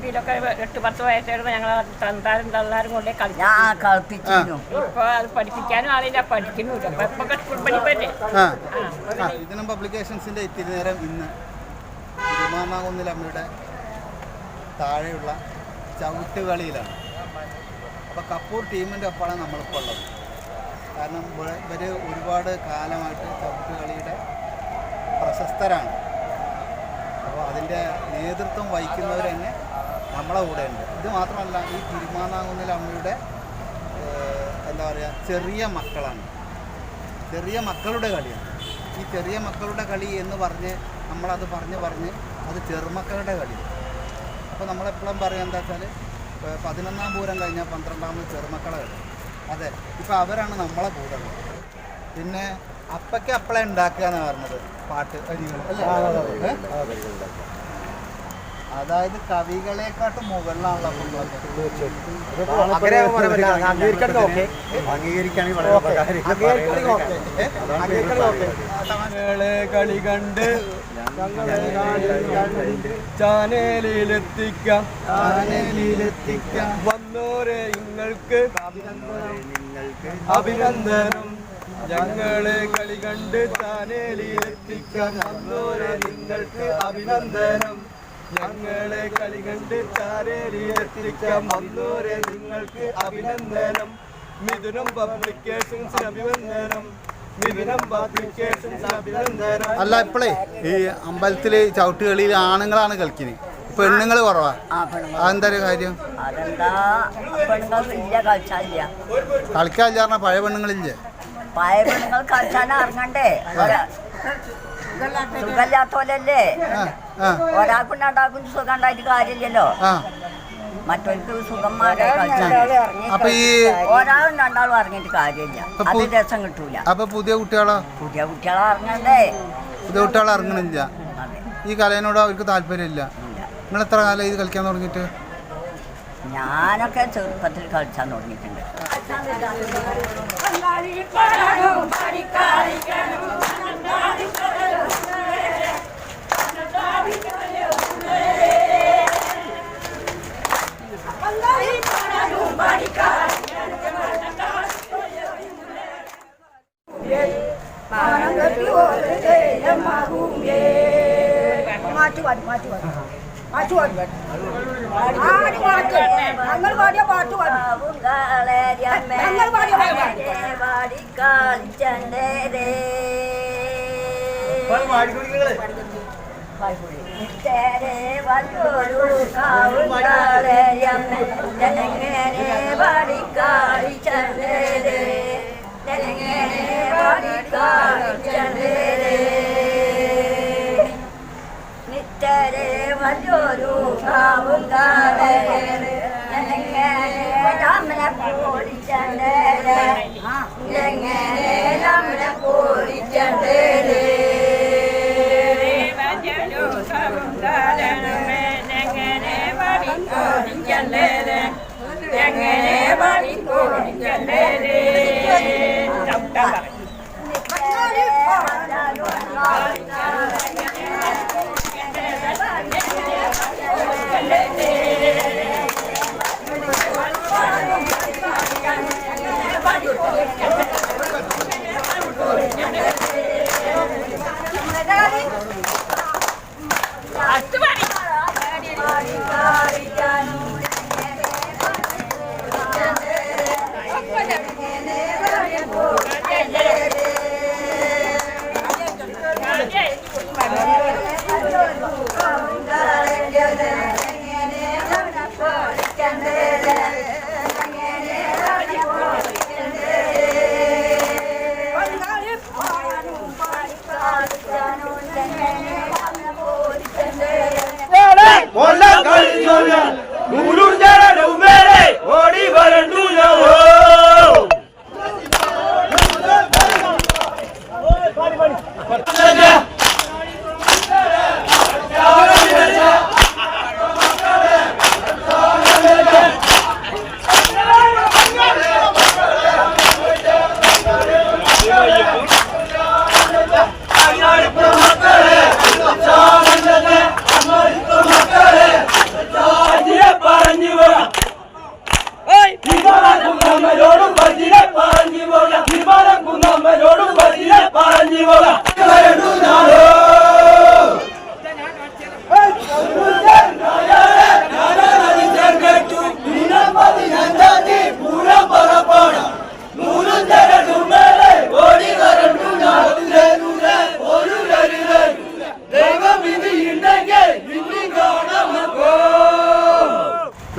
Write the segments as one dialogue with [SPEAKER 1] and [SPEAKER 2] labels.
[SPEAKER 1] കുട്ടിയിലൊക്കെ എട്ട് പത്ത് വയസ്സായിരുന്നു ഞങ്ങൾ തന്താരും തള്ളാരും കൊണ്ടേ കളിച്ചു. ഇപ്പൊ അത് പഠിപ്പിക്കാനും ആളില്ല പഠിക്കുന്നുമില്ല. ഇപ്പൊ സ്കൂൾ പഠിപ്പല്ലേ
[SPEAKER 2] ഇതിനും പബ്ലിക്കേഷൻസിന്റെ ഇത്തിരി നേരം ഇന്ന് തിരുമാന്നാകുന്നിൽ അമ്മയുടെ താഴെയുള്ള ചവിട്ടുകളിയിലാണ്. അപ്പോൾ കപ്പൂർ ടീമിന്റെ ഒപ്പമാണ് നമ്മളിപ്പോൾ ഉള്ളത്. കാരണം ഇവർ ഒരുപാട് കാലമായിട്ട് ചവിട്ടുകളിയുടെ പ്രശസ്തരാണ്. അപ്പോൾ അതിന്റെ നേതൃത്വം വഹിക്കുന്നവർ തന്നെ നമ്മളെ കൂടെ ഉണ്ട് ഇത് മാത്രമല്ല ഈ തിരുമാനാകുന്നിൽ അമ്മയുടെ എന്താ പറയുക ചെറിയ മക്കളാണ്. ചെറിയ മക്കളുടെ കളിയാണ്. ഈ ചെറിയ മക്കളുടെ കളി എന്ന് പറഞ്ഞ് നമ്മളത് പറഞ്ഞ് പറഞ്ഞ് അത് ചെറുമക്കളുടെ കളിയാണ് അപ്പോൾ നമ്മളെപ്പോഴും പറയുക എന്താ വെച്ചാൽ പതിനൊന്നാം പൂരം കഴിഞ്ഞാൽ പന്ത്രണ്ടാമത് ചെറുമക്കളെ കളി. അതെ ഇപ്പോൾ അവരാണ് നമ്മളെ കൂടെ പിന്നെ അപ്പയ്ക്ക് അപ്പളെ ഉണ്ടാക്കുക എന്ന് പറഞ്ഞത് പാട്ട് അരികൾ അല്ലേ? അതായത് കവികളെക്കാട്ടും മുകളിലാണല്ലോ
[SPEAKER 3] ഞങ്ങളെ കളി കണ്ട് ചാനലിലെത്തിക്കാം.
[SPEAKER 2] ചാനലിലെത്തിക്കാം.
[SPEAKER 3] വന്നോരെ നിങ്ങൾക്ക് അഭിനന്ദനം. ഞങ്ങളെ കളി കണ്ട് ചാനലിലെത്തിക്കാം. വന്നോരെ നിങ്ങൾക്ക് അഭിനന്ദനം. ഞങ്ങളെ കളി കണ്ട് ചാനലിലെത്തിക്കാം വന്നോരെ നിങ്ങൾക്ക് അഭിനന്ദനം. മിഥുനം പബ്ലിക്കേഷൻസിന് അഭിനന്ദനം.
[SPEAKER 2] അല്ല ഇപ്പോഴേ ഈ അമ്പലത്തിൽ ചവിട്ടുകളിയിൽ ആണുങ്ങളാണ് കളിക്കുന്നത് പെണ്ണുങ്ങൾ കുറവാ.
[SPEAKER 4] ആ പെണ്ണുങ്ങൾ
[SPEAKER 2] അതെന്താ കാര്യം?
[SPEAKER 4] കളിക്കാല്ല
[SPEAKER 2] കളിക്കാനില്ല പഴയ പെണ്ണുങ്ങളില്ലേ?
[SPEAKER 4] പഴയ പെണ്ണുങ്ങൾ കളിച്ചാൽ ഇറങ്ങണ്ടേ? ഒരാ- സുഖമില്ലാത്തോലല്ലേ ഒരാൾക്കുണ്ടാക്കും സുഖം ഉണ്ടായിട്ട് കാര്യമില്ലല്ലോ. മറ്റവർക്ക് സുഖം
[SPEAKER 2] അപ്പൊ ഈ
[SPEAKER 4] ഒരാളും രണ്ടാളും ഇറങ്ങിയിട്ട് കാര്യമില്ല. അത് രസം കിട്ടൂല.
[SPEAKER 2] അപ്പൊ പുതിയ കുട്ടികളോ?
[SPEAKER 4] പുതിയ കുട്ടികളെ ഇറങ്ങണ്ടേ?
[SPEAKER 2] പുതിയ കുട്ടികളെ
[SPEAKER 4] അറിഞ്ഞില്ല
[SPEAKER 2] ഈ കലയോട് അവർക്ക് താല്പര്യമില്ല. നിങ്ങൾ എത്ര കാലം ഇത് കളിക്കാൻ തുടങ്ങിയിട്ട്?
[SPEAKER 4] ഞാനൊക്കെ ചെറുപ്പത്തിൽ കളിച്ചാൻ തുടങ്ങിയിട്ടുണ്ട്.
[SPEAKER 5] മാറ്റി പാടി മാറ്റി. പാടി മാറ്റി. പാടി ആടി പാട്ട്. ഞങ്ങൾ പാടിയ പാട്ട് പാടി. ഞങ്ങൾ പാടിയ പാട്ട്
[SPEAKER 4] നിറ്റരെ പോടിച്ചേ എങ്ങനെ രാമനെ പോടിച്ചേ
[SPEAKER 1] എങ്ങനെ പാടിക്കോടിക്കല്ലേ ചവിട്ടാൻ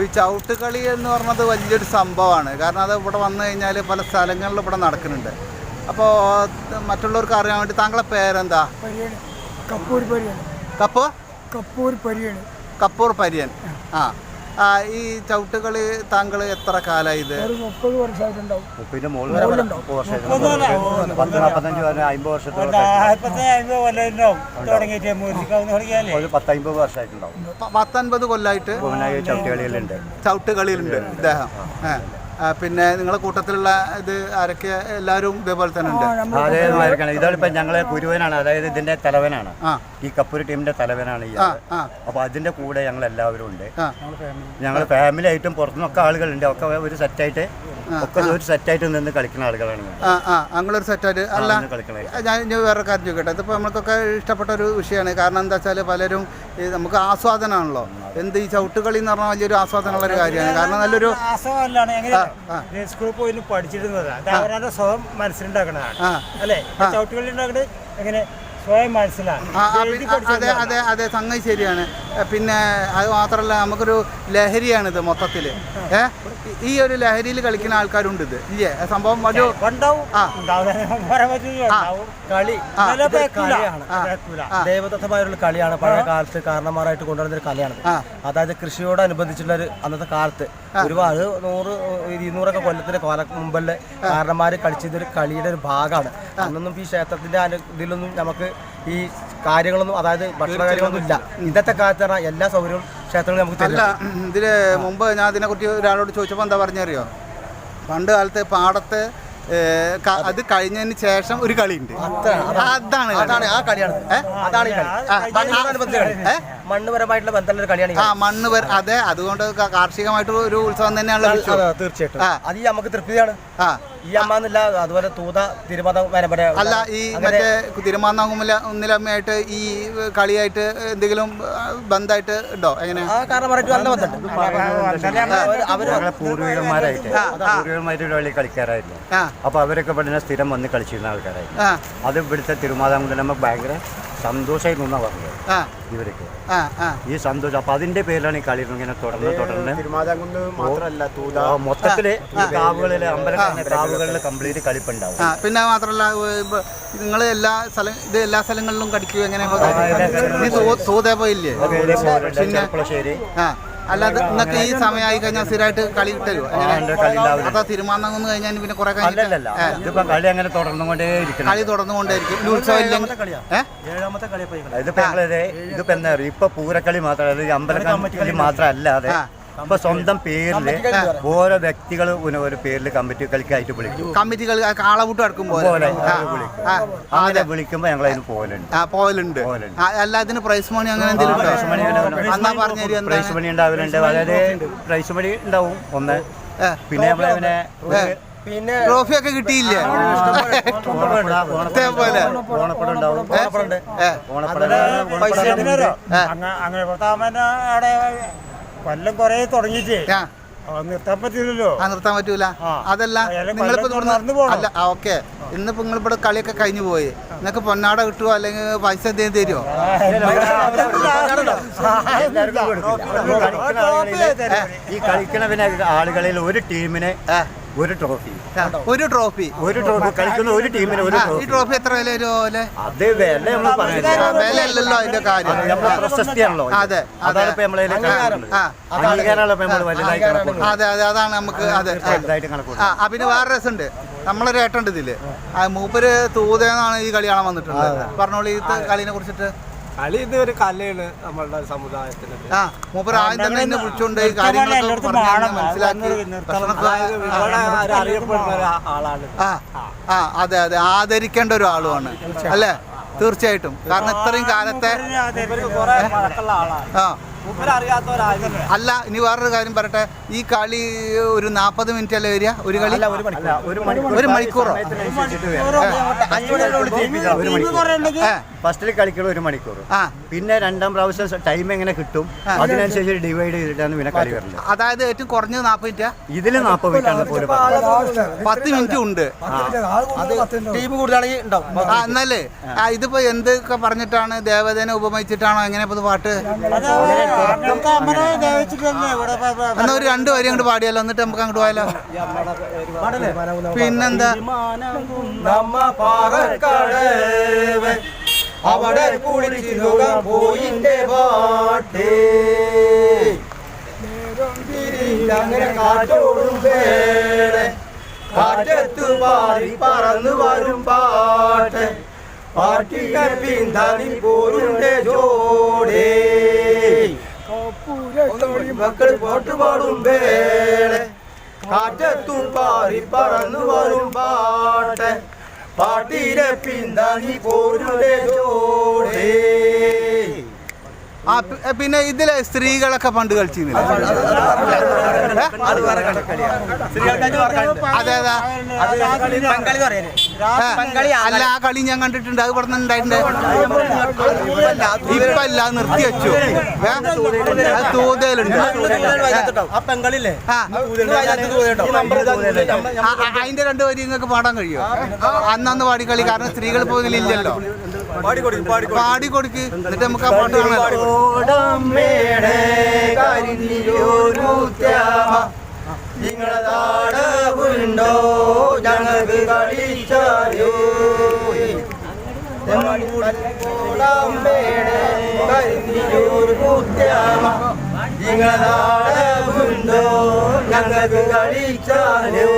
[SPEAKER 2] അപ്പോൾ ഈ ചവിട്ടുകളി എന്ന് പറഞ്ഞത് വലിയൊരു സംഭവമാണ്. കാരണം അത് ഇവിടെ വന്നു കഴിഞ്ഞാൽ പല സ്ഥലങ്ങളിൽ ഇവിടെ നടക്കുന്നുണ്ട്. അപ്പോൾ മറ്റുള്ളവർക്ക് അറിയാൻ വേണ്ടി താങ്കളെ പേരെന്താ?
[SPEAKER 6] കപ്പൂർ പരിയൻ
[SPEAKER 2] കപ്പ്?
[SPEAKER 6] കപ്പൂർ പരിയൻ
[SPEAKER 2] കപ്പൂർ പര്യൻ. ആ, ഈ ചവിട്ടുകളി താങ്കൾ എത്ര കാലമായി ഇത്?
[SPEAKER 6] ഒരു മുപ്പത് വർഷമായിട്ടുണ്ടാവും
[SPEAKER 7] പിന്നെ മുകളിൽ വരെ പത്ത് വർഷമായിട്ട് പത്ത് നാൽപ്പത്തഞ്ച് വരെ അമ്പത് വർഷത്തോളം ഒരു വർഷമായിട്ടുണ്ടാവും.
[SPEAKER 2] പത്തൊൻപത് കൊല്ലമായിട്ട്
[SPEAKER 7] ഭുവനായ ചവിട്ടുകളിലുണ്ട്.
[SPEAKER 2] ചവിട്ടുകളിയിലുണ്ട് ഇദ്ദേഹം. പിന്നെ നിങ്ങളെ കൂട്ടത്തിലുള്ള ഇത് ആരൊക്കെ എല്ലാവരും ഇതേപോലെ തന്നെ ഉണ്ട്.
[SPEAKER 7] ഇതാണിപ്പോ ഞങ്ങളെ ഗുരുവനാണ്. അതായത് ഇതിന്റെ തലവനാണ്. ഈ കപ്പൂർ ടീമിന്റെ തലവനാണ് ഈ അപ്പൊ അതിന്റെ കൂടെ ഞങ്ങൾ എല്ലാവരും ഉണ്ട് ഞങ്ങൾ ഫാമിലി ആയിട്ടും പുറത്തുനിന്നൊക്കെ ആളുകളുണ്ട്. ഒക്കെ ഒരു സെറ്റായിട്ട് ഒക്കെ ഒരു സെറ്റായിട്ട് നിന്ന് കളിക്കുന്ന ആളുകളാണ്
[SPEAKER 2] അങ്ങനൊരു സെറ്റായിട്ട് അല്ല ഞാൻ വേറെ കാര്യം ചോദിക്കട്ടെ. ഇതിപ്പോൾ നമ്മൾക്കൊക്കെ ഇഷ്ടപ്പെട്ട ഒരു വിഷയമാണ്. കാരണം എന്താ വെച്ചാൽ പലരും ഈ നമുക്ക് ആസ്വാദനമാണല്ലോ. എന്ത് ഈ ചവിട്ടുകളി എന്ന് പറഞ്ഞാൽ വലിയൊരു ആസ്വാദനമുള്ള ഒരു കാര്യമാണ്. കാരണം നല്ലൊരു
[SPEAKER 8] ആസവല്ലാണ് എങ്ങനെ
[SPEAKER 2] ആ, ആ.
[SPEAKER 8] സ്കൂളിൽ പോയി പഠിച്ചിരുന്നതാണ് അത് സ്വയം മനസ്സിലുണ്ടാക്കണതാണ്.
[SPEAKER 2] അല്ലെ?
[SPEAKER 8] അല്ലേ ചവിട്ടുകളി ഉണ്ടാക്കുന്നത് എങ്ങനെ സ്വയം മനസ്സിലാണ്.
[SPEAKER 2] അതെ അതെ അതെ സംഗതി ശരിയാണ്. പിന്നെ അത് മാത്രമല്ല നമുക്കൊരു ലഹരിയാണിത് മൊത്തത്തിൽ ഏ? ഈ ഒരു ലഹരിയിൽ കളിക്കുന്ന ആൾക്കാരുണ്ട് ഇത്. ഇല്ലേ? സംഭവം ഒരു
[SPEAKER 9] കളി. കളിയാണ്. ദൈവദത്തമായൊരു പഴയ കാലത്ത് കാരണന്മാരായിട്ട് കൊണ്ടുവരുന്ന ഒരു കളിയാണ്. അതായത് കൃഷിയോടനുബന്ധിച്ചുള്ള ഒരു അന്നത്തെ കാലത്ത് ഒരുപാട് നൂറ് ഇരുന്നൂറൊക്കെ കൊല്ലത്തിന് കാല മുമ്പല്ലേ കാരണന്മാർ കളിച്ചതൊരു കളിയുടെ ഒരു ഭാഗമാണ്. അന്നൊന്നും ഈ ക്ഷേത്രത്തിന്റെ ഇതിലൊന്നും നമുക്ക് ഈ കാര്യങ്ങളൊന്നും അതായത് ഭക്ഷണ കാര്യങ്ങളൊന്നും ഇല്ല. ഇന്നത്തെ കാലത്ത് എല്ലാ സൗകര്യവും ക്ഷേത്രങ്ങളിൽ നമുക്ക്
[SPEAKER 2] അല്ല
[SPEAKER 9] തരും
[SPEAKER 2] ഇതിൽ മുമ്പ് ഞാൻ ഇതിനെക്കുറിച്ച് ഒരാളോട് ചോദിച്ചപ്പോൾ എന്താ പറഞ്ഞറിയോ പണ്ട് കാലത്ത് പാടത്ത് ഏ, ക- അത് കഴിഞ്ഞതിന് ശേഷം ഒരു കളിയുണ്ട് അതാണ്
[SPEAKER 9] അതാണ് ആ കളിയാണ്? അതാണ് ഈ കളി
[SPEAKER 2] ആ,
[SPEAKER 9] മണ്ണിനോടനുബന്ധിച്ച കളി
[SPEAKER 2] ഏ?
[SPEAKER 9] മണ്ണുപരമായിട്ടുള്ള ബന്ധമുള്ള കളിയാണ്
[SPEAKER 2] ആ. മണ്ണ് അതെ അതുകൊണ്ട് കാർഷികമായിട്ട് ഒരു ഉത്സവം തന്നെയാണല്ലോ
[SPEAKER 9] തീർച്ചയായിട്ടും.
[SPEAKER 2] ആ.
[SPEAKER 9] അത് ഈ നമുക്ക് തൃപ്തിയാണ്.
[SPEAKER 2] ആ.
[SPEAKER 9] ഈ അമ്മ എന്നില്ല അതുപോലെ തൂത തിരുമതം വനപര
[SPEAKER 2] അല്ല ഈ മറ്റേ തിരുമാന്നാങ്കുമല ഒന്നിലമ്മയായിട്ട് ഈ കളിയായിട്ട് എന്തെങ്കിലും ബന്ധമായിട്ട് ഉണ്ടോ? എങ്ങനെ?
[SPEAKER 9] ആ കാരണമായിട്ട് നല്ല ബന്ധമുണ്ട്.
[SPEAKER 7] പൂർവികന്മാരായിട്ട്. പൂർവികന്മാരുടെ കളി കളിക്കാരായിരുന്നു. അപ്പൊ അവരൊക്കെ ഇവിടെ സ്ഥിരം വന്ന് കളിച്ചിരുന്ന ആൾക്കാരായിരുന്നു.
[SPEAKER 2] ആ.
[SPEAKER 7] അത് ഇവിടുത്തെ തിരുമാതാംകുലം നമുക്ക് ഭയങ്കര സന്തോഷമായിരുന്നു എന്നാ പറഞ്ഞത്
[SPEAKER 2] ആ
[SPEAKER 7] ഇവർക്ക്
[SPEAKER 2] ആ ആ.
[SPEAKER 7] ഈ സന്തോഷം അപ്പൊ അതിന്റെ പേരിലാണ് ഈ കളി ഇങ്ങനെ തുടർന്ന് തുടർന്ന് മൊത്തത്തിൽ കാവുകളിൽ അമ്പല കാവുകളിൽ കംപ്ലീറ്റ് കളിപ്പുണ്ടാവും.
[SPEAKER 2] പിന്നെ മാത്രല്ല നിങ്ങൾ എല്ലാ സ്ഥലം ഇത് എല്ലാ സ്ഥലങ്ങളിലും കടിക്കുക എങ്ങനെ തോതേ പോയില്ലേ പിന്നെ അല്ലാതെ ഈ സമയമായി കഴിഞ്ഞാൽ സ്ഥിരമായിട്ട് കളി കിട്ടരുമോ. അതാ തീരുമാനം കഴിഞ്ഞാൽ പിന്നെ കുറെ
[SPEAKER 7] കളി അങ്ങനെ തുടർന്നുകൊണ്ടേ
[SPEAKER 2] കളി തുടർന്നുകൊണ്ടേയിരിക്കും.
[SPEAKER 7] ഇതിപ്പോ എന്താ പറയുക ഇപ്പൊ പൂരക്കളി മാത്രമല്ല അമ്പലക്കളി മാത്രമല്ലാതെ ഇപ്പൊ സ്വന്തം പേരിൽ ഓരോ വ്യക്തികൾ ഒരു പേരിൽ കമ്മിറ്റി കളിക്കായിട്ട് വിളിക്കും.
[SPEAKER 2] കമ്മിറ്റികൾ
[SPEAKER 7] കാളവൂട്ട്
[SPEAKER 2] അടക്കുമ്പോൾ
[SPEAKER 7] അങ്ങനെ വിളിക്കുമ്പോ ഞങ്ങൾ അതിന് പോലുണ്ട്
[SPEAKER 2] ആ പോലുണ്ട്
[SPEAKER 7] പോകലുണ്ട്.
[SPEAKER 2] എല്ലാത്തിനും പ്രൈസ് മണി അങ്ങനെ എന്തെങ്കിലും
[SPEAKER 7] പ്രൈസ് മണി
[SPEAKER 2] ഉണ്ടോ
[SPEAKER 7] ഉണ്ടാവും.
[SPEAKER 2] അന്നാ പറഞ്ഞു തരും
[SPEAKER 7] പ്രൈസ് മണി ഉണ്ടാവലുണ്ട്. അതായത് പ്രൈസ് മണി ഉണ്ടാവും ഒന്ന്. പിന്നെ നമ്മളെ പിന്നെ
[SPEAKER 9] പിന്നെ
[SPEAKER 2] ട്രോഫി ഒക്കെ കിട്ടിയില്ലേ?
[SPEAKER 8] അങ്ങനെ കൊല്ലം കൊറേ അത് നിർത്താൻ പറ്റില്ലല്ലോ
[SPEAKER 2] ആ നിർത്താൻ പറ്റൂല അതല്ല നിങ്ങളിപ്പോ. അല്ല ആ ഓക്കെ ഇന്നിപ്പോ നിങ്ങളിവിടെ കളിയൊക്കെ കഴിഞ്ഞു പോയി നിങ്ങൾക്ക് പൊന്നാട കിട്ടുമോ അല്ലെങ്കിൽ പൈസ എന്തെങ്കിലും തരുമോ
[SPEAKER 7] ഈ കളിക്കണ പിന്നെ ആളുകളിൽ ഒരു ടീമിന് ഒരു ട്രോഫി.
[SPEAKER 2] ഒരു ട്രോഫി.
[SPEAKER 7] ഒരു ട്രോഫി. കളിക്കുന്ന ഒരു ടീമിന് ഒരു
[SPEAKER 2] ഈ
[SPEAKER 7] ട്രോഫി.
[SPEAKER 2] ട്രോഫി എത്ര വില വരുമോ അല്ലേ
[SPEAKER 7] അത് വില നമ്മൾ
[SPEAKER 2] വിലയല്ലല്ലോ
[SPEAKER 7] പറയുന്നത്
[SPEAKER 2] വില അല്ലല്ലോ അതിന്റെ കാര്യം.
[SPEAKER 7] നമ്മളെ പ്രശസ്തിയാണല്ലോ.
[SPEAKER 2] അതെ,
[SPEAKER 7] അതാണ്
[SPEAKER 2] അതെ.
[SPEAKER 7] ഇപ്പൊ നമ്മളെ
[SPEAKER 2] ആ.
[SPEAKER 7] അംഗീകാരമുള്ള നമ്മൾ വലുതായി കണക്കൂട്ടുന്നത്
[SPEAKER 2] അതെ അതെ അതാണ് നമുക്ക് അതെ ആ.
[SPEAKER 7] വലുതായിട്ട്
[SPEAKER 2] ആ
[SPEAKER 7] കണക്കൂട്ടുന്നത്
[SPEAKER 2] ആ, പിന്നെ വേറെ രസമുണ്ട്. നമ്മളൊരു ഏട്ടുണ്ട് ഇതിൽ. ആ, മൂപ്പര് തൂതേന്നാണ് ഈ കളി കാണാൻ വന്നിട്ടുള്ളത്. പറഞ്ഞോളൂ ഈ കളീനെ കുറിച്ചിട്ട്.
[SPEAKER 3] കളി ഇത് ഒരു കലയാണ് നമ്മളുടെ സമുദായത്തിന്
[SPEAKER 2] ആ മൂപ്പര് ആദ്യം തന്നെ എന്നെ വിളിച്ചുകൊണ്ട് ഈ കാര്യങ്ങളൊക്കെ
[SPEAKER 8] എല്ലായിടത്തും
[SPEAKER 2] പറഞ്ഞ്
[SPEAKER 8] കാണണം.
[SPEAKER 2] മനസ്സിലാക്കി
[SPEAKER 8] അതൊന്ന് നിർത്തണം.
[SPEAKER 2] ഭക്ഷണമൊക്കെ
[SPEAKER 3] ഇവിടെ ഒരു അറിയപ്പെടുന്ന ഒരു ആളാണ്.
[SPEAKER 2] ആ ആ അതെ അതെ. ആദരിക്കേണ്ട ഒരു ആളുമാണ്. അല്ലേ? തീർച്ചയായിട്ടും. കാരണം ഇത്രയും കാലത്തെ
[SPEAKER 3] ഇവർ കുറെ പഴക്കമുള്ള ആളാണ്.
[SPEAKER 2] ആ.
[SPEAKER 3] മൂപ്പര് അറിയാത്തവരായിരുന്നു
[SPEAKER 2] അല്ല ഇനി വേറൊരു കാര്യം പറയട്ടെ. ഈ കളി ഒരു നാൽപ്പത് മിനിറ്റ് അല്ലേ വരിക? ഒരു കളി?
[SPEAKER 7] ഒരു
[SPEAKER 2] മണിക്കൂറോ? ഏ.
[SPEAKER 7] ഫസ്റ്റിൽ കളിക്കണം ഒരു മണിക്കൂർ. പിന്നെ രണ്ടാം പ്രാവശ്യം ടൈം എങ്ങനെ കിട്ടും? അതിനനുസരിച്ച് ഡിവൈഡ് ചെയ്തിട്ടാണ് പിന്നെ കളി വരുന്നത്
[SPEAKER 2] അതായത് ഏറ്റവും കുറഞ്ഞത് നാൽപ്പത് മിനിറ്റ്
[SPEAKER 7] ഇതിൽ നാൽപ്പത് മിനിറ്റാണ് ആണ്
[SPEAKER 2] പത്ത് മിനിറ്റ് ഉണ്ട്.
[SPEAKER 9] ടീം കൂടുതലാണെങ്കിൽ ഉണ്ടാവും.
[SPEAKER 2] എന്നല്ലേ ഇതിപ്പോ എന്തൊക്കെ പറഞ്ഞിട്ടാണ് ദേവതേനെ ഉപമിച്ചിട്ടാണോ എങ്ങനെ ഇപ്പൊ പാട്ട്? എന്നാ ഒരു രണ്ടു വരി അങ്ങോട്ട് പാടിയാലോ? എന്നിട്ട് നമുക്ക് അങ്ങോട്ട് പോയാലോ? പിന്നെന്താ?
[SPEAKER 9] നമ്മ പാറക്കടവ്. അവിടെ കുളിച്ചിരുക പോയിന്റെ പാട്ട്. അങ്ങനെ കാറ്റോടും വേളെ കാറ്റത്തു പാറി പറന്നു വരും പാട്ട്. പാട്ടിന്റെ പിന്താണി പോരുണ്ട് ജോടേ. മക്കൾ പാട്ട് പാടും വേളെ കാറ്റത്തും പാറി പറന്നു വരും പാട്ട്. പാട്ടിലെ പിന്താണി പോരുടെ ജോടേ.
[SPEAKER 2] ആ പിന്നെ ഇതിലെ സ്ത്രീകളൊക്കെ പണ്ട് കളിച്ചിരുന്നില്ല? അല്ല ആ കളി ഞാൻ കണ്ടിട്ടുണ്ട്. അത് ഇവിടെ ഉണ്ടായിട്ടുണ്ട്. ഇപ്പൊ അല്ല നിർത്തി വെച്ചു. തൂതലുണ്ട്. അതിന്റെ രണ്ട് വരി നിങ്ങൾക്ക് പാടാൻ കഴിയുമോ? അന്നന്ന് പാടി കളി കാരണം സ്ത്രീകൾ പോകുന്നില്ലല്ലോ പാടി കൊടുക്ക് എന്നിട്ട് നമുക്ക് ആ പാട്ട് കാണാം.
[SPEAKER 9] ഓടമ്മേടെ കരിഞ്ഞിയൊരു ത്യാമ നിങ്ങളെ നാടകുണ്ടോ ഞങ്ങൾക്ക് കളിച്ചാലോ? ഓടമ്മേടെ കരിഞ്ഞിയൊരു ത്യാമ നിങ്ങളെ നാടകുണ്ടോ ഞങ്ങൾക്ക് കളിച്ചാലോ?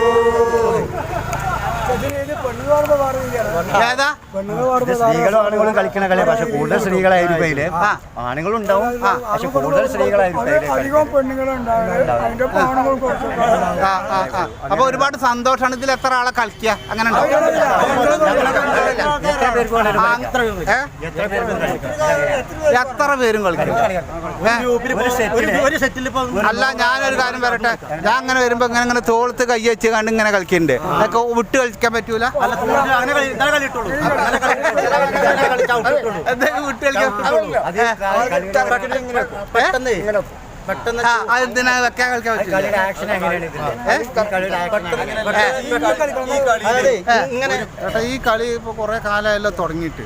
[SPEAKER 7] സ്ത്രീകളും ആണുങ്ങളും കളിക്കുന്ന കളി പക്ഷെ കൂടുതൽ സ്ത്രീകളായിരിക്കും അതിൽ ആണുങ്ങളും ഉണ്ടാവും പക്ഷെ കൂടുതൽ സ്ത്രീകളായിരിക്കും
[SPEAKER 2] അപ്പൊ ഒരുപാട് സന്തോഷമാണ്. ഇതിൽ എത്ര ആളെ കളിക്കുക അങ്ങനെ
[SPEAKER 7] എത്ര
[SPEAKER 2] പേരും കളിക്കും?
[SPEAKER 7] ഒരു
[SPEAKER 2] അല്ല ഞാനൊരു കാര്യം പറയട്ടെ? ഞാൻ അങ്ങനെ വരുമ്പോ ഇങ്ങനെ ഇങ്ങനെ തോളത്ത് കൈ വെച്ച് കണ്ട് ഇങ്ങനെ കളിക്കുന്നുണ്ട് അതൊക്കെ വിട്ട് കളിക്കാൻ പറ്റൂല? വിട്ട് കളിക്കാൻ
[SPEAKER 7] ഈ
[SPEAKER 2] കളി ഇപ്പൊ കുറേ കാലമായല്ലോ തുടങ്ങിയിട്ട്.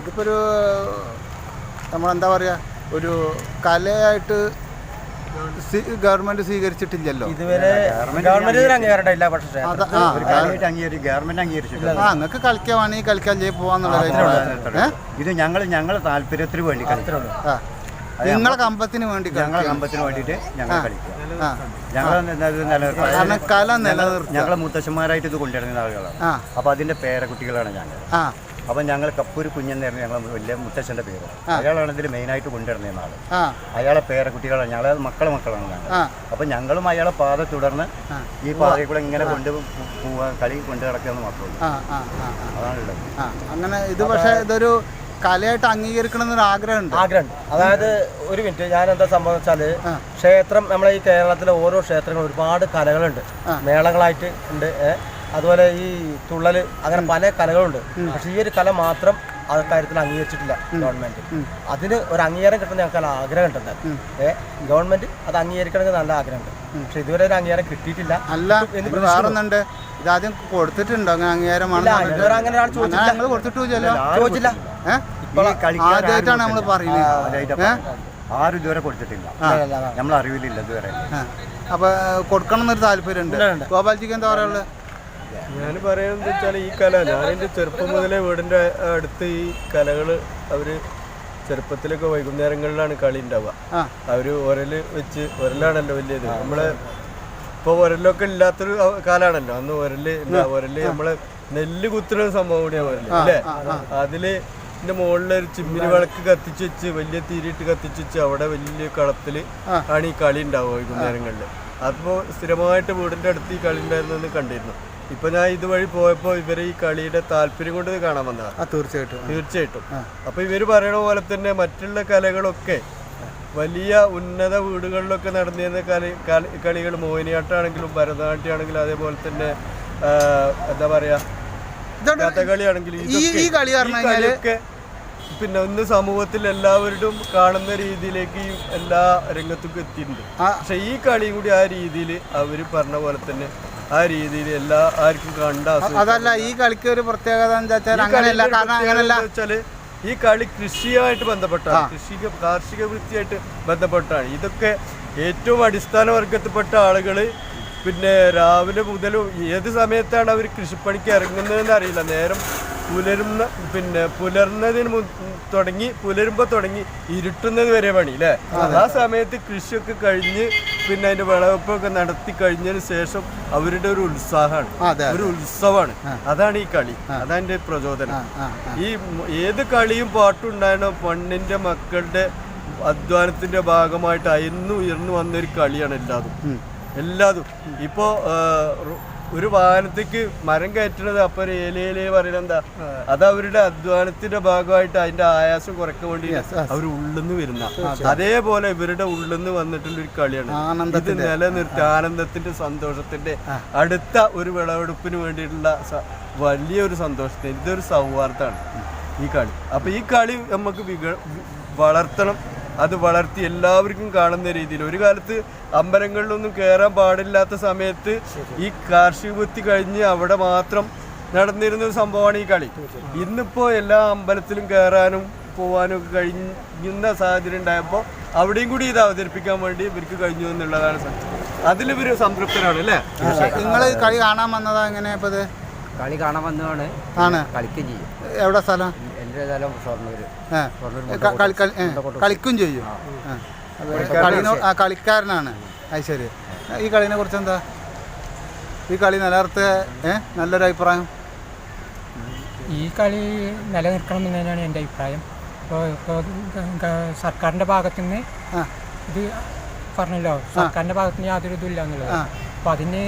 [SPEAKER 2] ഇതിപ്പോ ഒരു നമ്മളെന്താ പറയാ ഒരു കലയായിട്ട് ഗവൺമെന്റ് സ്വീകരിച്ചിട്ടില്ലല്ലോ.
[SPEAKER 9] ഇതുവരെ ഗവൺമെന്റ് ഇതിന് അംഗീകാരം ഉണ്ടായില്ല പക്ഷേ
[SPEAKER 7] ഗവൺമെന്റ് അംഗീകരിച്ചിട്ടില്ല.
[SPEAKER 2] ആ നിങ്ങൾക്ക് കളിക്കാൻ വേണമെങ്കിൽ കളിക്കാൻ ചെയ്ത് പോവാന്നുള്ള
[SPEAKER 7] ഇത് ഞങ്ങൾ ഞങ്ങളെ താല്പര്യത്തിന് വേണ്ടി
[SPEAKER 2] നിങ്ങളെ കമ്പത്തിന് വേണ്ടി
[SPEAKER 7] ഞങ്ങളെ കമ്പത്തിന് വേണ്ടിയിട്ട് ഞങ്ങൾ
[SPEAKER 2] കളിക്കുക
[SPEAKER 7] ഞങ്ങൾ
[SPEAKER 2] കല നിലനിർത്തുക.
[SPEAKER 7] ഞങ്ങളെ മുത്തശ്ശന്മാരായിട്ട് ഇത് കൊണ്ടുവരുന്ന ആളുകളാണ്.
[SPEAKER 2] ആ.
[SPEAKER 7] അപ്പൊ അതിന്റെ പേരക്കുട്ടികളാണ് ഞങ്ങൾ
[SPEAKER 2] ആ.
[SPEAKER 7] അപ്പൊ ഞങ്ങൾ കപ്പൂര് കുഞ്ഞെന്നായിരുന്നു ഞങ്ങൾ വലിയ മുത്തശ്ശന്റെ പേര്. അയാളാണ് ഇതിൽ മെയിനായിട്ട് കൊണ്ടുവരുന്ന
[SPEAKER 2] ആൾ
[SPEAKER 7] അയാളെ പേരെ കുട്ടികളാണ്. ഞങ്ങളെ മക്കളെ മക്കളാണ് ഞങ്ങൾ. അപ്പം ഞങ്ങളും അയാളെ പാത തുടർന്ന് ഈ പാതയിൽ കൂടെ ഇങ്ങനെ കൊണ്ട് പോവാ കളി കൊണ്ടു നടക്കുക മാത്രമേ അതാണുള്ളത്
[SPEAKER 2] അങ്ങനെ ഇത് പക്ഷേ ഇതൊരു കലയായിട്ട് അംഗീകരിക്കണം എന്നൊരു ആഗ്രഹമുണ്ട്.
[SPEAKER 9] ആഗ്രഹം അതായത് ഒരു മിനിറ്റ് ഞാൻ എന്താ സംഭവം
[SPEAKER 2] വെച്ചാൽ
[SPEAKER 9] ക്ഷേത്രം നമ്മളെ ഈ കേരളത്തിലെ ഓരോ ക്ഷേത്രങ്ങളും ഒരുപാട് കലകളുണ്ട്. മേളകളായിട്ട് ഉണ്ട്. അതുപോലെ ഈ തുള്ളൽ അങ്ങനെ പല കലകളുണ്ട്. പക്ഷെ ഈ ഒരു കല മാത്രം ആ കാര്യത്തിൽ അംഗീകരിച്ചിട്ടില്ല ഗവൺമെന്റ്. അതിന് ഒരു അംഗീകാരം കിട്ടുന്ന ഞങ്ങൾക്ക് ആഗ്രഹം ഉണ്ടെന്നാൽ ഏഹ് ഗവൺമെന്റ് അത് അംഗീകരിക്കണമെങ്കിൽ നല്ല ആഗ്രഹമുണ്ട് പക്ഷെ ഇതുവരെ ഒരു അംഗീകാരം കിട്ടിയിട്ടില്ല.
[SPEAKER 2] അല്ല വേറൊന്നുണ്ട് ഇതാദ്യം കൊടുത്തിട്ടുണ്ടോ അങ്ങനെ അംഗീകാരമാണ്
[SPEAKER 9] അങ്ങനെ ഒരാൾ ചോദിച്ചില്ല.
[SPEAKER 2] ഞങ്ങൾ കൊടുത്തിട്ടില്ല
[SPEAKER 9] ചോദിച്ചില്ല
[SPEAKER 2] ആദ്യമായിട്ടാണ് നമ്മൾ പറയുന്നത്?
[SPEAKER 7] ആരും ഇതുവരെ കൊടുത്തിട്ടില്ല. നമ്മൾ അറിവില്ല ഇതുവരെ.
[SPEAKER 2] അപ്പൊ കൊടുക്കണം എന്നൊരു താല്പര്യമുണ്ട്. ഗോപാൽജിക്ക് എന്താ പറയാനുള്ളത്?
[SPEAKER 3] ഞാൻ പറയുന്നത് വെച്ചാൽ ഈ കല ഞാൻ എന്റെ ചെറുപ്പം മുതലേ വീടിന്റെ അടുത്ത് ഈ കലകൾ അവർ ചെറുപ്പത്തിലൊക്കെ വൈകുന്നേരങ്ങളിലാണ് കളി ഉണ്ടാവുക അവർ ഉരൽ വെച്ച് ഉരലാണല്ലോ വലിയത്. നമ്മൾ ഇപ്പോൾ ഉരലൊക്കെ ഇല്ലാത്തൊരു കാലാണല്ലോ. അന്ന് ഉരൽ ഉരൽ നമ്മൾ നെല്ല് കുത്തുന്ന സംഭവം കൂടിയാണ് ഉരൽ അല്ലേ? അതിൽ ഇതിന്റെ മുകളിൽ ഒരു ചിമ്മിനി വിളക്ക് കത്തിച്ച് വെച്ച് വലിയ തീരിട്ട് കത്തിച്ച് വെച്ച് അവിടെ വലിയ കളത്തിൽ ആണ് ഈ കളി ഉണ്ടാവുക വൈകുന്നേരങ്ങളിൽ അപ്പോൾ സ്ഥിരമായിട്ട് വീടിന്റെ അടുത്ത് ഈ കളി ഉണ്ടായിരുന്നെന്ന് കണ്ടിരുന്നു. ഇപ്പൊ ഞാൻ ഇതുവഴി പോയപ്പോ ഇവർ ഈ കളിയുടെ താല്പര്യം കൊണ്ട് കാണാൻ വന്നതാണ്
[SPEAKER 2] തീർച്ചയായിട്ടും.
[SPEAKER 3] തീർച്ചയായിട്ടും. അപ്പൊ ഇവർ പറയണ പോലെ തന്നെ മറ്റുള്ള കലകളൊക്കെ വലിയ ഉന്നത വീടുകളിലൊക്കെ നടന്നിരുന്ന കളി കളി കളികൾ മോഹിനിയാട്ടമാണെങ്കിലും ഭരതനാട്യമാണെങ്കിലും അതേപോലെ തന്നെ എന്താ പറയാ കഥകളിയാണെങ്കിലും
[SPEAKER 2] ഈ- കളി
[SPEAKER 3] പിന്നെ ഇന്ന് സമൂഹത്തിൽ എല്ലാവരും കാണുന്ന രീതിയിലേക്ക് എല്ലാ രംഗത്തും എത്തിയിട്ടുണ്ട്. പക്ഷെ ഈ കളിയും കൂടി ആ രീതിയിൽ അവർ പറഞ്ഞ പോലെ തന്നെ ആ രീതിയിൽ എല്ലാ ആർക്കും കണ്ട
[SPEAKER 2] അതല്ല ഈ കളിക്ക് ഒരു പ്രത്യേകത എന്താ വെച്ചാൽ
[SPEAKER 3] ഈ
[SPEAKER 2] അങ്ങനെയല്ല. കാരണം അങ്ങനെയല്ല.
[SPEAKER 3] വെച്ചാൽ ഈ കളി കൃഷിയായിട്ട് ബന്ധപ്പെട്ടാണ്. കൃഷിക കാർഷിക വൃത്തിയായിട്ട് ബന്ധപ്പെട്ടാണ്. ഇതൊക്കെ ഏറ്റവും അടിസ്ഥാന വർഗത്തിൽപ്പെട്ട ആളുകൾ പിന്നെ രാവിലെ മുതൽ ഏത് സമയത്താണ് അവർ കൃഷിപ്പണിക്ക് ഇറങ്ങുന്നതെന്ന് അറിയില്ല. നേരം പുലരുന്ന പിന്നെ പുലർന്നതിന് മു- തുടങ്ങി പുലരുമ്പോൾ തുടങ്ങി ഇരുട്ടുന്നത് വരെ പണി അല്ലേ? ആ സമയത്ത് കൃഷിയൊക്കെ കഴിഞ്ഞ് പിന്നെ അതിന്റെ വിളവെപ്പൊക്കെ നടത്തി കഴിഞ്ഞതിന് ശേഷം അവരുടെ ഒരു ഉത്സാഹമാണ്. ഒരു ഉത്സവമാണ്. അതാണ് ഈ കളി. അതാണ് എന്റെ പ്രചോദനം. ഈ ഏത് കളിയും പാട്ടും ഉണ്ടായണോ മക്കളുടെ അധ്വാനത്തിന്റെ ഭാഗമായിട്ട് അയന്നു ഉയർന്നു വന്നൊരു കളിയാണ് എല്ലാതും. എല്ലാതും. ഇപ്പോ ഒരു വാഹനത്തേക്ക് മരം കയറ്റുന്നത് അപ്പൊ ഏലേലേ പറയണ എന്താ? അത് അവരുടെ അധ്വാനത്തിന്റെ ഭാഗമായിട്ട് അതിന്റെ ആയാസം കുറയ്ക്കാൻ വേണ്ടി അവർ ഉള്ളിന്ന് വരുന്ന. അതേപോലെ ഇവരുടെ ഉള്ളിന്ന് വന്നിട്ടുള്ള ഒരു കളിയാണ്. ഇത്. നിലനിർത്തി ആനന്ദത്തിന്റെ സന്തോഷത്തിന്റെ അടുത്ത ഒരു വിളവെടുപ്പിന് വേണ്ടിയിട്ടുള്ള വലിയൊരു സന്തോഷത്തിന് ഇതൊരു സൗഹാർദ്ദമാണ് ഈ കളി. അപ്പൊ ഈ കളി നമുക്ക് വളർത്തണം. അത് വളർത്തി എല്ലാവർക്കും കാണുന്ന രീതിയിൽ. ഒരു കാലത്ത് അമ്പലങ്ങളിലൊന്നും കയറാൻ പാടില്ലാത്ത സമയത്ത് ഈ കാർഷിക വൃത്തി കഴിഞ്ഞ് അവിടെ മാത്രം നടന്നിരുന്ന ഒരു സംഭവമാണ് ഈ കളി. ഇന്നിപ്പോ എല്ലാ അമ്പലത്തിലും കയറാനും പോകാനും ഒക്കെ കഴിയുന്ന സാഹചര്യം ഉണ്ടായപ്പോൾ അവിടെയും കൂടി ഇത് അവതരിപ്പിക്കാൻ വേണ്ടി ഇവർക്ക് കഴിഞ്ഞു എന്നുള്ളതാണ് സത്യം. അതിലിവർ സംതൃപ്തരാണ് അല്ലേ?
[SPEAKER 2] നിങ്ങൾ കളി കാണാൻ വന്നതാ എങ്ങനെയാ ഇത്
[SPEAKER 8] കളി കാണാൻ വന്നതാണ്.
[SPEAKER 2] ആണ്.
[SPEAKER 8] കളിക്കുകയും ചെയ്യും.
[SPEAKER 2] എവിടെ സ്ഥലം? കളിക്കും ചെയ്യും. ആ. കളിക്കാരനാണ്. അത് ശരി. ഈ കളിനെ കുറിച്ച് എന്താ? ഈ കളി നിലനിർത്ത ഏ? നല്ലൊരു അഭിപ്രായം?
[SPEAKER 10] ഈ കളി നിലനിർത്തണം എന്ന് തന്നെയാണ് എന്റെ അഭിപ്രായം ഇപ്പോൾ ഇപ്പോൾ സർക്കാരിന്റെ ഭാഗത്തു നിന്ന്
[SPEAKER 2] ആ.
[SPEAKER 10] ഇത് പറഞ്ഞല്ലോ. സർക്കാരിന്റെ ഭാഗത്തു നിന്ന് യാതൊരു ഇതുമില്ല എന്നുള്ളത്. അപ്പോൾ അതിന്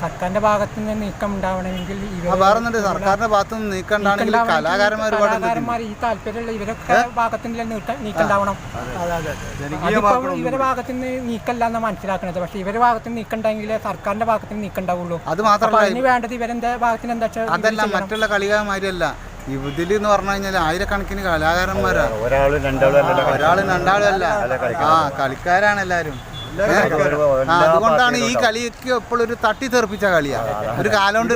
[SPEAKER 10] സർക്കാരിന്റെ ഭാഗത്തു നിന്ന് നീക്കം ഉണ്ടാവണമെങ്കിൽ
[SPEAKER 2] വേറെ സർക്കാരിന്റെ ഭാഗത്ത് നിന്ന് നീക്കം കലാകാരന്മാർ
[SPEAKER 10] ഈ താല്പര്യമുള്ള ഇവരൊക്കെ ഭാഗത്തു നിന്ന് നീക്കം
[SPEAKER 3] ഉണ്ടാവണം.
[SPEAKER 10] ഇവരെ ഭാഗത്തു നിന്ന് നീക്കല്ല എന്ന് മനസ്സിലാക്കുന്നത്. പക്ഷെ ഇവരെ ഭാഗത്ത് നിന്ന് നീക്കണ്ടെങ്കിൽ സർക്കാരിന്റെ ഭാഗത്ത് നിന്ന് നീക്കണ്ടാവുള്ളൂ
[SPEAKER 2] അത് മാത്രമല്ല
[SPEAKER 10] അതിന് വേണ്ടത് ഇവരെന്താ ഭാഗത്തിന് എന്താ വെച്ചാൽ
[SPEAKER 2] അതല്ല മറ്റുള്ള കളികാരന്മാരല്ല ഇതിൽ എന്ന് പറഞ്ഞു കഴിഞ്ഞാൽ ആയിരക്കണക്കിന് കലാകാരന്മാരാ.
[SPEAKER 7] ഒരാളും രണ്ടാളും അല്ലല്ലോ
[SPEAKER 2] ഒരാളും രണ്ടാളും അല്ല. ആ കളിക്കാരാണ് എല്ലാരും. അതുകൊണ്ടാണ് ഈ കളിക്ക് എപ്പോഴും ഒരു തട്ടി തെറിപ്പിച്ച കളിയാണ് ഒരു കാലം കൊണ്ട്.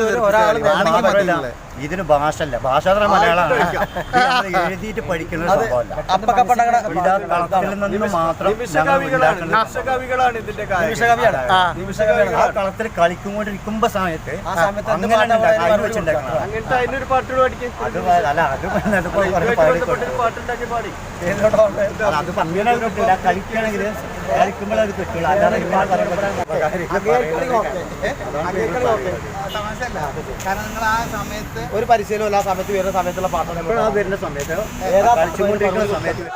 [SPEAKER 2] ആണെങ്കിൽ.
[SPEAKER 7] ഇതിന് ഭാഷ അല്ല ഭാഷ അത്ര മലയാളമാണ് എഴുതിയിട്ട് പഠിക്കുന്ന കളത്തിൽ നിന്ന് മാത്രം
[SPEAKER 2] ആ.
[SPEAKER 7] കളത്തിൽ കളിക്കുമ്പോണ്ടിരിക്കുമ്പോ സമയത്ത് അല്ല അത് അത് അങ്ങനെ കിട്ടില്ല. കളിക്കുകയാണെങ്കിൽ കളിക്കുമ്പോഴത് കിട്ടില്ല അല്ലാതെ.
[SPEAKER 2] കാരണം നിങ്ങൾ ആ സമയത്ത്
[SPEAKER 9] ഒരു പരിശീലനം ആ സമയത്ത് വരുന്ന സമയത്തുള്ള പാട്ടാണ്
[SPEAKER 7] വരുന്ന സമയത്ത് കളിച്ചുകൊണ്ടിരിക്കുന്ന സമയത്ത്.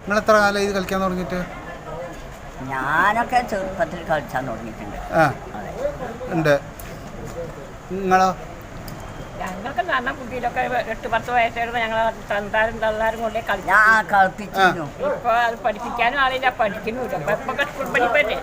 [SPEAKER 2] നിങ്ങൾ എത്ര കാലം ഇത് കളിക്കാൻ തുടങ്ങിയിട്ട്?
[SPEAKER 4] ഞാനൊക്കെ ചെറുപ്പത്തിൽ കളിച്ചാൻ തുടങ്ങിയിട്ടുണ്ട്.
[SPEAKER 2] ആ. ഉണ്ട്. നിങ്ങളോ?
[SPEAKER 1] ഞങ്ങൾക്ക് നല്ല കുട്ടിയിലൊക്കെ എട്ട് പത്ത് വയസ്സായിരുന്നു. ഞങ്ങൾ തന്താരും തള്ളാരും കൊണ്ടേ കളിച്ചു. ഇപ്പൊ അത് പഠിപ്പിക്കാനും ആളില്ല. പഠിക്കുന്നുമില്ല. ഇപ്പൊ സ്കൂൾ പഠിപ്പല്ലേ?